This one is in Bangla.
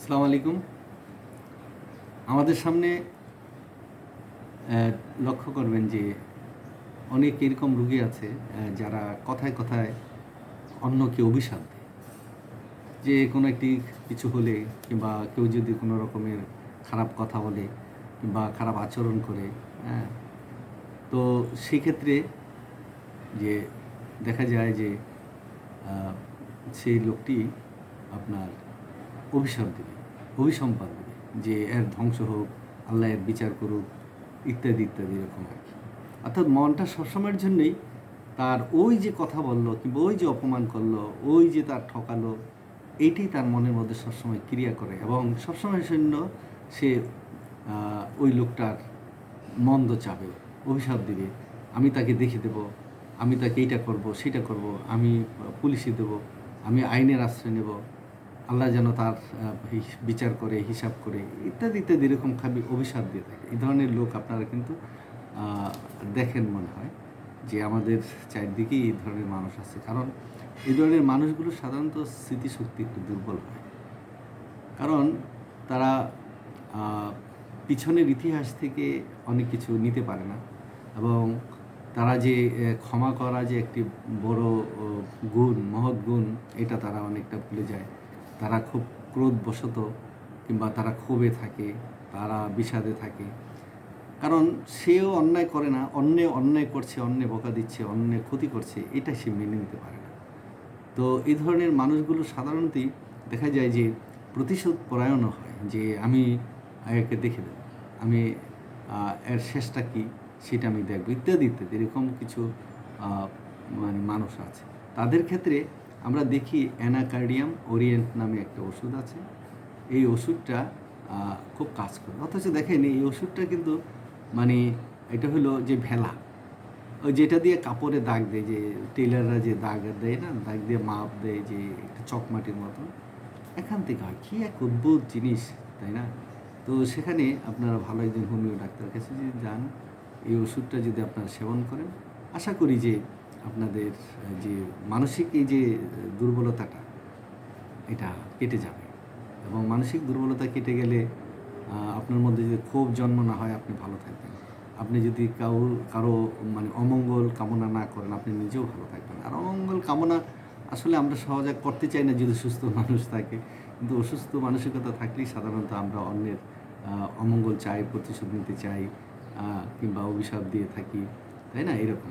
আসসালামু আলাইকুম। আমাদের সামনে লক্ষ্য করবেন যে অনেক এরকম রুগী আছে যারা কথায় কথায় অন্যকে অভিশাপ দেয়। যে কোনো একটি কিছু হলে কিংবা কেউ যদি কোনো রকমের খারাপ কথা বলে কিংবা খারাপ আচরণ করে হ্যাঁ তো সেক্ষেত্রে যে দেখা যায় যে সেই লোকটি আপনার অভিশাপ দেবে অভিসম্পাদ দেবে, যে এর ধ্বংস হোক, আল্লাহ এর বিচার করুক, ইত্যাদি ইত্যাদি এরকম আর কি। অর্থাৎ মনটা সবসময়ের জন্যই তার ওই যে কথা বলল কিংবা ওই যে অপমান করল, ওই যে তার ঠকালো এইটাই তার মনের মধ্যে সবসময় ক্রিয়া করে এবং সবসময় জন্য সে ওই লোকটার মন্দ চাবে অভিশাপ দিবে। আমি তাকে দেখে দেব, আমি তাকে এইটা করব, সেটা করব, আমি পুলিশে দেব, আমি আইনের আশ্রয় নেব আল্লাহ যেন তার বিচার করে, হিসাব করে, ইত্যাদি ইত্যাদি এরকম খাবি, অভিশাপ দিয়ে থাকে। এই ধরনের লোক আপনারা কিন্তু দেখেন মনে হয় যে আমাদের চারদিকেই এই ধরনের মানুষ আছে। কারণ এই ধরনের মানুষগুলো সাধারণত স্মৃতিশক্তি একটু দুর্বল হয়। কারণ তারা পিছনের ইতিহাস থেকে অনেক কিছু নিতে পারে না এবং তারা যে ক্ষমা করা যে একটি বড় গুণ, মহৎ গুণ, এটা তারা অনেকটা ভুলে যায়। তারা খুব ক্রোধবশত কিংবা তারা ক্ষোভে থাকে, তারা বিষাদে থাকে। কারণ সেও অন্যায় করে না, অন্য অন্যায় করছে, অন্য বকা দিচ্ছে, অন্য ক্ষতি করছে, এটা সে মেনে নিতে পারে না। তো এই ধরনের মানুষগুলো সাধারণতই দেখা যায় যে প্রতিশোধ পরায়ণও হয় যে আমি একে দেখে দেবো, আমি এর শেষটা কি সেটা আমি দেখব, ইত্যাদি ইত্যাদি, এরকম কিছু মানে মানুষ আছে। তাদের ক্ষেত্রে আমরা দেখি অ্যানাকার্ডিয়াম ওরিয়েন্ট নামে একটা ওষুধ আছে। এই ওষুধটা খুব কাজ করে। অথচ দেখেন, এই ওষুধটা কিন্তু মানে এটা হলো যে ভেলা। ওই যেটা দিয়ে কাপড়ে দাগ দেয়, যে টেলাররা যে দাগ দেয় না, দাগ দিয়ে মাপ দেয় যে একটা চকমাটির মতো এখান থেকে হয়। কী এক অদ্ভুত জিনিস, তাই না? তো সেখানে আপনারা ভালো একজন হোমিও ডাক্তার কাছে যদি যান, এই ওষুধটা যদি আপনারা সেবন করেন, আশা করি যে আপনাদের যে মানসিক এই যে দুর্বলতাটা, এটা কেটে যাবে। এবং মানসিক দুর্বলতা কেটে গেলে আপনার মধ্যে যদি ক্ষোভ জন্ম না হয়, আপনি ভালো থাকবেন। আপনি যদি কাউ কারও মানে অমঙ্গল কামনা না করেন, আপনি নিজেও ভালো থাকবেন। আর অমঙ্গল কামনা আসলে আমরা সহজে করতে চাই না যদি সুস্থ মানুষ থাকে। কিন্তু অসুস্থ মানসিকতা থাকলেই সাধারণত আমরা অন্যের অমঙ্গল চাই, প্রতিশোধ নিতে চাই কিংবা অভিশাপ দিয়ে থাকি। তাই না? এরকম।